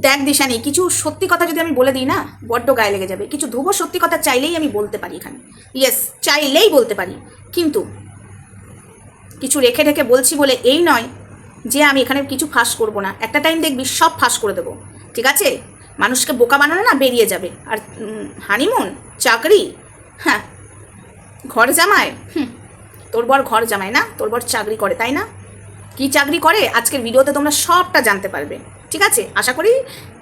দেখ দিশানি কিছু সত্যি কথা যদি আমি বলে দিই না, বড্ড গায়ে লেগে যাবে। কিছু ধ্রুব সত্যি কথা চাইলেই আমি বলতে পারি এখানে। ইয়েস চাইলেই বলতে পারি। কিন্তু কিছু রেখে রেখে বলছি বলে এই নয় যে আমি এখানে কিছু ফাঁস করব না। একটা টাইম দেখবি, সব ফাঁস করে দেবো। ঠিক আছে? মানুষকে বোকা বানানো না, বেরিয়ে যাবে। আর হানিমুন চাকরি? হ্যাঁ। ঘর জামায় হুম। তোর বর ঘর জামাই না? তোর বর চাকরি করে, তাই না? কি চাকরি করে? আজকের ভিডিওতে তোমরা সবটা জানতে পারবে। ঠিক আছে? আশা করি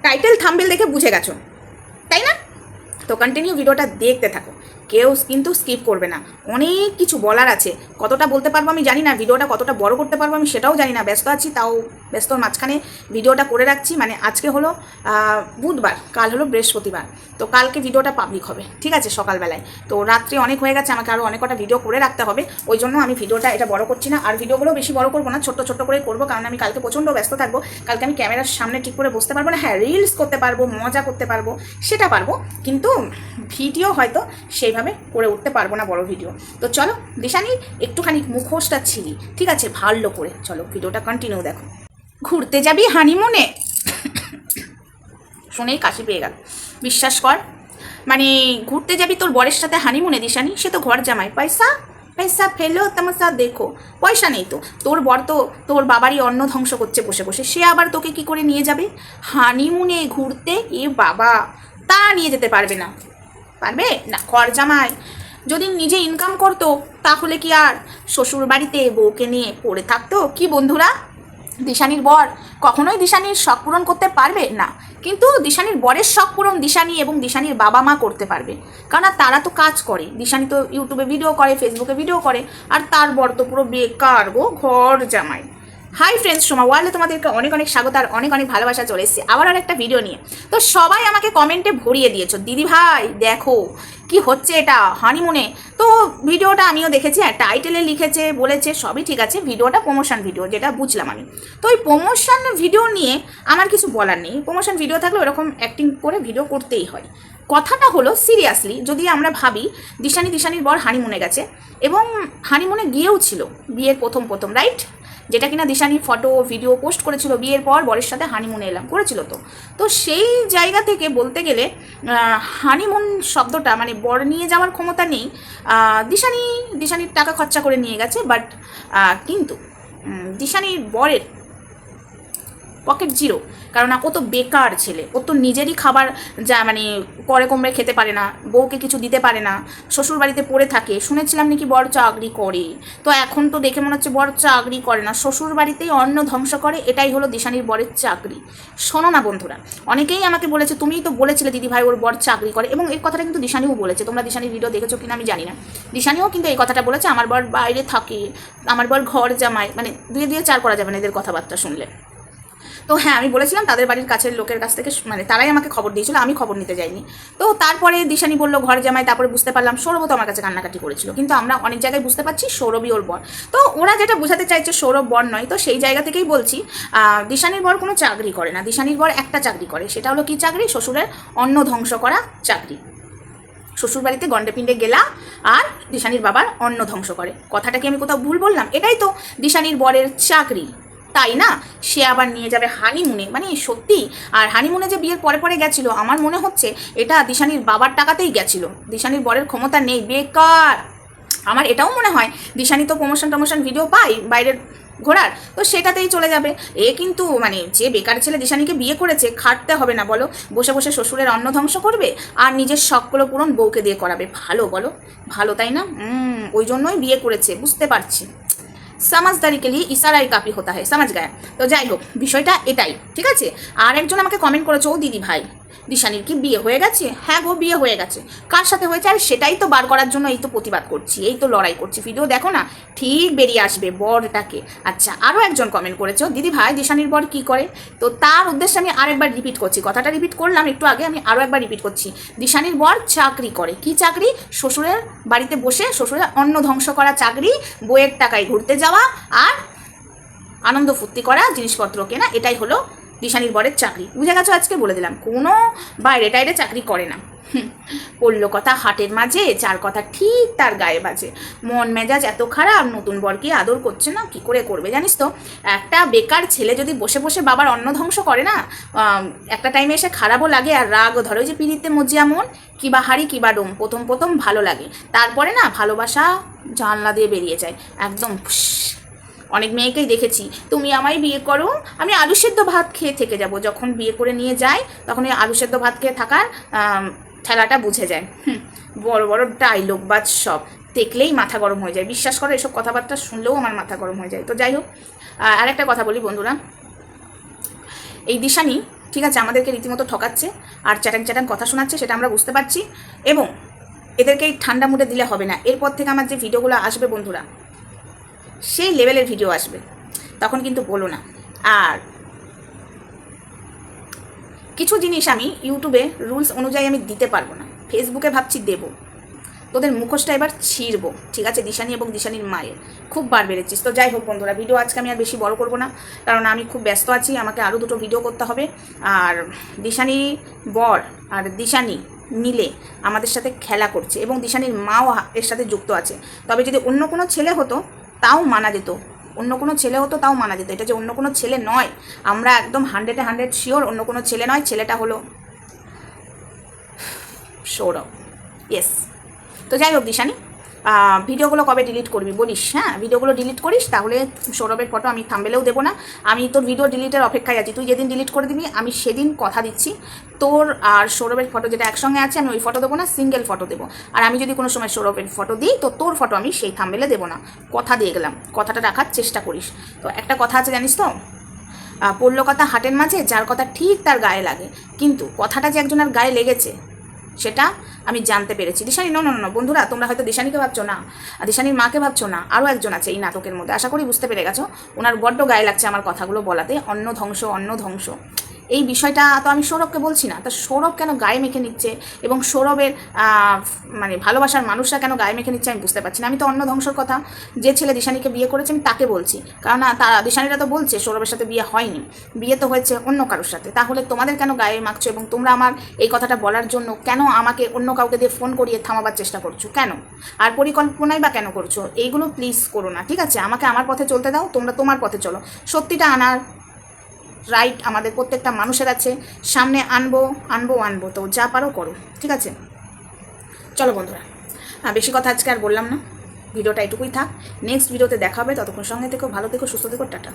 টাইটেল থাম্বেল দেখে বুঝে গেছো। তাই না? তো কন্টিনিউ ভিডিওটা দেখতে থাকো। কেউ কিন্তু স্কিপ করবে না। অনেক কিছু বলার আছে। কতটা বলতে পারব আমি জানি না, ভিডিওটা কতটা বড় করতে পারব আমি সেটাও জানি না, ব্যস্ত আছি, তাও ব্যস্তর মাঝখানে ভিডিওটা করে রাখছি। মানে আজকে হলো বুধবার, কাল হলো বৃহস্পতিবার। তো কালকে ভিডিওটা পাবলিক হবে, ঠিক আছে, সকালবেলায়। তো রাত্রে অনেক হয়ে গেছে, আমাকে আরও অনেক কটা ভিডিও করে রাখতে হবে। ওই জন্য আমি ভিডিওটা এটা বড় করছি না। আর ভিডিওগুলো বেশি বড় করব না, ছোট্ট ছোট্ট করে করব, কারণ আমি কালকে প্রচণ্ড ব্যস্ত থাকব। কালকে আমি ক্যামেরার সামনে ঠিক করে বসতে পারব না। হ্যাঁ রিলস করতে পারব, মজা করতে পারব, সেটা পারব। কিন্তু ভিডিও হয়তো সেইভাবে করে উঠতে পারব না বড় ভিডিও তো চলো, দিশানি, একটুখানি মুখোশটা ছিলি। ঠিক আছে, ভালো করে। চলো ভিডিওটা কন্টিনিউ দেখো। ঘুরতে যাবি হানিমুনে শুনেই কাশি পেয়ে গেল। বিশ্বাস কর মানে ঘুরতে যাবি তোর বরের সাথে হানিমুনে দিশানি? সে তো ঘর জামাই। পয়সা? পয়সা ফেলো, তামাশা দেখো। পয়সা নেই তো। তোর বর তো, তোর বাবারই অন্ন ধ্বংস করছে বসে বসে। সে আবার তোকে কি করে নিয়ে যাবে? হানিমুনে ঘুরতে? এ বাবা, তা নিয়ে যেতে পারবে না। পারবে? না ঘর জামাই। যদি নিজে ইনকাম করতো, তাহলে কি আর? শ্বশুর বাড়িতে বউকে নিয়ে পড়ে থাকতো? কি বন্ধুরা? দিশানির বর। কখনোই দিশানির শখ পূরণ করতে পারবে? না। কিন্তু দিশানির বরের শখ পূরণ দিশানি এবং দিশানির বাবা মা করতে পারবে। কারণ তারা তো কাজ করে। দিশানি তো ইউটিউবে ভিডিও করে ফেসবুকে ভিডিও করে। আর তার বর তো পুরো বেকার গো, ঘর জামাই। হাই ফ্রেন্ডস সোমা ওয়ার্ল্ডে তোমাদেরকে অনেক অনেক স্বাগত আর অনেক অনেক ভালোবাসা চলে এসেছি। আবার আর একটা ভিডিও নিয়ে। তো সবাই আমাকে কমেন্টে ভরিয়ে দিয়েছ। দিদি ভাই, দেখো কি হচ্ছে এটা? হানিমুনে তো ভিডিওটা আমিও দেখেছি হ্যাঁ টাইটেলে লিখেছে, বলেছে, সবই ঠিক আছে। ভিডিওটা প্রমোশন ভিডিও যেটা বুঝলাম আমি। তো ওই প্রমোশন ভিডিও নিয়ে আমার কিছু বলার নেই। প্রমোশন ভিডিও থাকলে ওরকম অ্যাক্টিং করে ভিডিও করতেই হয়। কথাটা হলো সিরিয়াসলি যদি আমরা ভাবি, দিশানি দিশানির বর হানিমুনে গেছে এবং হানিমুনে গিয়েও ছিল, বিয়ের প্রথম প্রথম রাইট যেটা কিনা দিশানি ফটো ভিডিও পোস্ট করেছিল, বিয়ের পর বরের সাথে হানিমুনে এলাম, করেছিল তো। তো সেই জায়গা থেকে বলতে গেলে হানিমুন শব্দটা মানে বর নিয়ে যাওয়ার ক্ষমতা নেই দিশানি, দিশানির টাকা খরচা করে নিয়ে গেছে বাট কিন্তু দিশানির বরের পকেট জিরো। কারণ ও তো বেকার ছেলে। ও তো নিজেরই খাবার যা মানে করে কমরে খেতে পারে না, বউকে কিছু দিতে পারে না শ্বশুর বাড়িতে পড়ে থাকে। শুনেছিলাম নাকি বড় চাকরি করে। তো এখন তো দেখে মনে হচ্ছে বড় চাকরি করে না শ্বশুর বাড়িতেই অন্ন ধ্বংস করে, এটাই হলো দিশানির বরের চাকরি। শোনো না বন্ধুরা, অনেকেই আমাকে বলেছে, তুমিই তো বলেছিলে দিদি ভাই ওর বর চাকরি করে, এবং এই কথাটা কিন্তু দিশানিও বলেছে। তোমরা দিশানির ভিডিও দেখেছ কিনা আমি জানি না। দিশানিও কিন্তু এই কথাটা বলেছে, আমার বর বাইরে থাকে, আমার বর ঘর জামাই মানে দুয়ে দিয়ে চার করা যাবে না এদের কথাবার্তা শুনলে। তো হ্যাঁ আমি বলেছিলাম তাদের বাড়ির কাছের লোকের কাছ থেকে মানে তারাই আমাকে খবর দিয়েছিল, আমি খবর নিতে যাইনি। তো তারপরে দিশানি বলল, ঘর জামাই তারপরে বুঝতে পারলাম সৌরভ তো আমার কাছে কান্নাকাটি করেছিল। কিন্তু আমরা অনেক জায়গায় বুঝতে পারছি সৌরভই ওর বর। তো ওরা যেটা বোঝাতে চাইছে সৌরভ বর নয়, তো সেই জায়গা থেকেই বলছি দিশানির বর কোনো চাকরি করে না। দিশানির বর একটা চাকরি করে, সেটা হলো কি চাকরি? শ্বশুরের অন্ন ধ্বংস করা চাকরি। শ্বশুর বাড়িতে গন্ডে পিণ্ডে গেলা আর দিশানির বাবার অন্ন ধ্বংস করে। কথাটা কি আমি কোথাও ভুল বললাম? এটাই তো দিশানির বরের চাকরি। তাই না? সে আবার নিয়ে যাবে হানিমুনে মানে সত্যি, আর হানিমুনে যে বিয়ের পরে পরে গেছিল, আমার মনে হচ্ছে এটা দিশানির বাবার টাকাতেই গেছিল। দিশানির বরের ক্ষমতা নেই, বেকার। আমার এটাও মনে হয়, দিশানি তো প্রমোশন টমোশন ভিডিও পাই বাইরের ঘোরার, তো সেটাতেই চলে যাবে। এ কিন্তু মানে যে বেকার ছেলে দিশানিকে বিয়ে করেছে, খাটতে হবে না, বলো। বসে বসে শ্বশুরের অন্ন ধ্বংস করবে, আর নিজের শখগুলো পূরণ বউকে দিয়ে করাবে। ভালো, বলো। ভালো, তাই না? ওই জন্যই বিয়ে করেছে, বুঝতে পারছি। সমাজদারি কে লিয়ে ইশারাই কাপি হতা হয়। সমাজ গায়া। তো যাই হোক, বিষয়টা এটাই, ঠিক আছে? আর একজন আমাকে কমেন্ট করেছে, ও দিদি ভাই। দিশানির কি বিয়ে হয়ে গেছে? হ্যাঁ গো, বিয়ে হয়ে গেছে। কার সাথে হয়েছে? আর সেটাই তো বার করার জন্য এই তো প্রতিবাদ করছি। এই তো লড়াই করছি। ভিডিও দেখো না, ঠিক বেরিয়ে আসবে বরটাকে। আচ্ছা আরও একজন কমেন্ট করেছ দিদি ভাই, দিশানির বর কি করে? তো তার উদ্দেশ্যে আমি আরেকবার রিপিট করছি। কথাটা রিপিট করলাম, একটু আগে আমি আরও একবার রিপিট করছি। দিশানির বর চাকরি করে। কি চাকরি? শ্বশুরের বাড়িতে বসে শ্বশুরের অন্ন ধ্বংস করা চাকরি, বইয়ের টাকায় ঘুরতে যাওয়া আর আনন্দ ফুর্তি করা জিনিসপত্র কেনা। এটাই হলো দিশানির বরের চাকরি। বুঝে গেছো আজকে? বলে দিলাম। কোনো বাইরে টাইরে চাকরি করে না। পড়ল কথা হাটের মাঝে, চার কথা ঠিক তার গায়ে বাজে। মন মেজাজ এত খারাপ, নতুন বরকে আদর করছে না? কি করে করবে জানিস তো? একটা বেকার ছেলে যদি বসে বসে বাবার অন্ন ধ্বংস করে না একটা টাইমে এসে খারাপও লাগে আর রাগও ধরে। যে পিড়িতে মজিয়া মন কিবা হাড়ি কিবা ডোম, প্রথম প্রথম ভালো লাগে। তারপরে না ভালোবাসা জানলা দিয়ে বেরিয়ে যায়। একদম। অনেক মেয়েকেই দেখেছি। তুমি আমায় বিয়ে করো আমি আলু সেদ্ধ ভাত খেয়ে থেকে যাব। যখন বিয়ে করে নিয়ে যাই তখন ওই আলু সেদ্ধ ভাত খেয়ে থাকার ঠেলাটা বুঝে যায়। হুম, বড় বড় ডায়লগ বাজ সব। দেখলেই মাথা গরম হয়ে যায়। বিশ্বাস করো এসব কথাবার্তা শুনলেও আমার মাথা গরম হয়ে যায়। তো যাই হোক আর একটা কথা বলি বন্ধুরা। এই দিশানি ঠিক আছে আমাদেরকে রীতিমতো ঠকাচ্ছে আর চ্যাটাং চ্যাটাং কথা শোনাচ্ছে সেটা আমরা বুঝতে পারছি। এবং এদেরকে এই ঠান্ডা মুডে দিলে হবে না। এরপর থেকে আমার যে ভিডিওগুলো আসবে বন্ধুরা সেই লেভেলের ভিডিও আসবে। তখন কিন্তু বলো না। আর কিছু জিনিস আমি ইউটিউবে রুলস অনুযায়ী আমি দিতে পারব না। ফেসবুকে ভাবছি দেব। তোদের মুখোশটা এবার ছিঁড়বো। ঠিক আছে? দিশানি এবং দিশানির মায়ের। খুব বার বেড়েছিস। তো যাই হোক বন্ধুরা ভিডিও আজকে আমি আর বেশি বড় করব না। কারণ আমি খুব ব্যস্ত আছি। আমাকে আরও দুটো ভিডিও করতে হবে। আর দিশানি বর আর দিশানি মিলে আমাদের সাথে খেলা করছে এবং দিশানির মাও এর সাথে যুক্ত আছে। তবে যদি অন্য কোনো ছেলে হতো তাও মানা যেত। অন্য কোনো ছেলে হতো তাও মানা যেত। এটা যে অন্য কোনো ছেলে নয়, আমরা একদম হান্ড্রেডে হান্ড্রেড শিওর অন্য কোনো ছেলে নয়, ছেলেটা হলো সৌরভ। ইয়েস তো যাই হোক, দিশানি ভিডিওগুলো কবে ডিলিট করবি বলিস হ্যাঁ? ভিডিওগুলো ডিলিট করিস, তাহলে সৌরভের ফটো আমি থামবেলেও দেবো না। আমি তোর ভিডিও ডিলিটের অপেক্ষায় আছি। তুই যেদিন ডিলিট করে দিবি, আমি সেদিন কথা দিচ্ছি। তোর আর সৌরভের ফটো যেটা একসঙ্গে আছে, আমি ওই ফটো দেবো না সিঙ্গেল ফটো দেবো। আর আমি যদি কোনো সময় সৌরভের ফটো দিই, তো তোর ফটো আমি সেই থামবেলে দেবো না। কথা দিয়ে গেলাম, কথাটা রাখার চেষ্টা করিস। তো একটা কথা আছে, জানিস তো? পড়ল কথা হাটের মাঝে, যার কথা ঠিক তার গায়ে লাগে। কিন্তু কথাটা যে একজনের গায়ে লেগেছে সেটা আমি জানতে পেরেছি। দিশানি নো নো নো বন্ধুরা, তোমরা হয়তো দিশানিকে ভাবছ না দিশানির মাকে ভাবছ না আরও একজন আছে এই নাটকের মধ্যে। আশা করি বুঝতে পেরে গেছো। ওনার বড্ড গায়ে লাগছে আমার কথাগুলো বলাতে। অন্ন ধ্বংস অন্ন ধ্বংস এই বিষয়টা তো আমি সৌরভকে বলছি না। তা সৌরভ কেন গায়ে মেখে নিচ্ছে এবং সৌরভের মানে ভালোবাসার মানুষরা কেন গায়ে মেখে নিচ্ছে আমি বুঝতে পারছি না। আমি তো অন্য ধ্বংসর কথা। যে ছেলে দিশানিকে বিয়ে করেছে আমি তাকে বলছি। কারণ তারা দিশানিরা তো বলছে সৌরভের সাথে বিয়ে হয়নি। বিয়ে তো হয়েছে অন্য কারোর সাথে। তাহলে তোমাদের কেন গায়ে মাখছো এবং তোমরা আমার এই কথাটা বলার জন্য কেন আমাকে অন্য কাউকে দিয়ে ফোন করিয়ে থামাবার চেষ্টা করছ? কেন? আর পরিকল্পনাই বা কেন করছ? এইগুলো প্লিজ করো না, ঠিক আছে? আমাকে আমার পথে চলতে দাও, তোমরা তোমার পথে চলো। সত্যিটা আনার রাইট আমাদের প্রত্যেকটা মানুষের আছে। সামনে আনব আনব আনব। তো যা পারো করো, ঠিক আছে? চলো বন্ধুরা হ্যাঁ বেশি কথা আজকে আর বললাম না। ভিডিওটা এটুকুই থাক। নেক্সট ভিডিওতে দেখা হবে। ততক্ষণ সঙ্গে থেকো, ভালো থেকো, সুস্থ থেকো, টাটা।